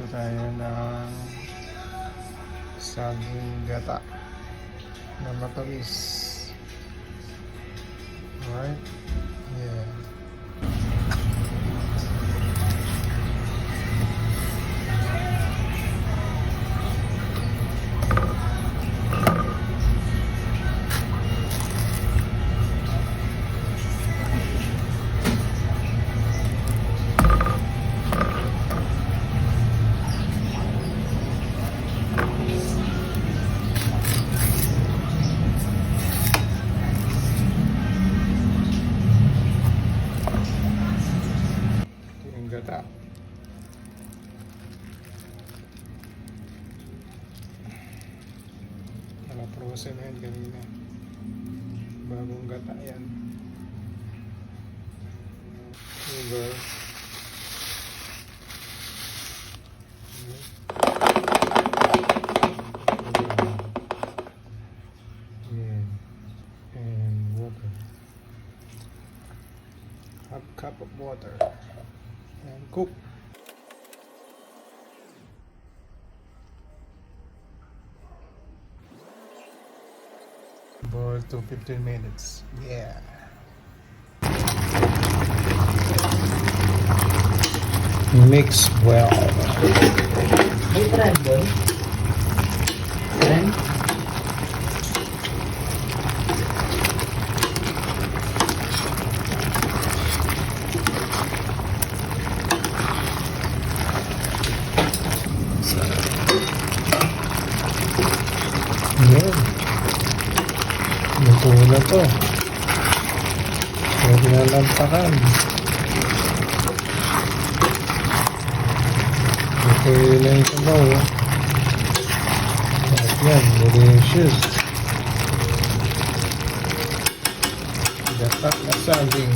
Luto tayo ng saging gata na matamis. Gata. Nakaprosen na yan kanina. Bagong gata yan. Sugar. Half cup of water. And cook. Boil to 15 minutes. Yeah. Mix well. May brand doon? Brand? Yan. Luto na to. Pwede na lantakan. Luto na yung sabaw. At yan, delicious. Dapat na saging.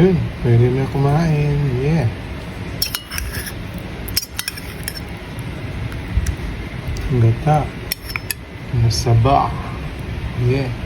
Yun, pwede na kumain. Yeah. Gata. Masaba. Yeah.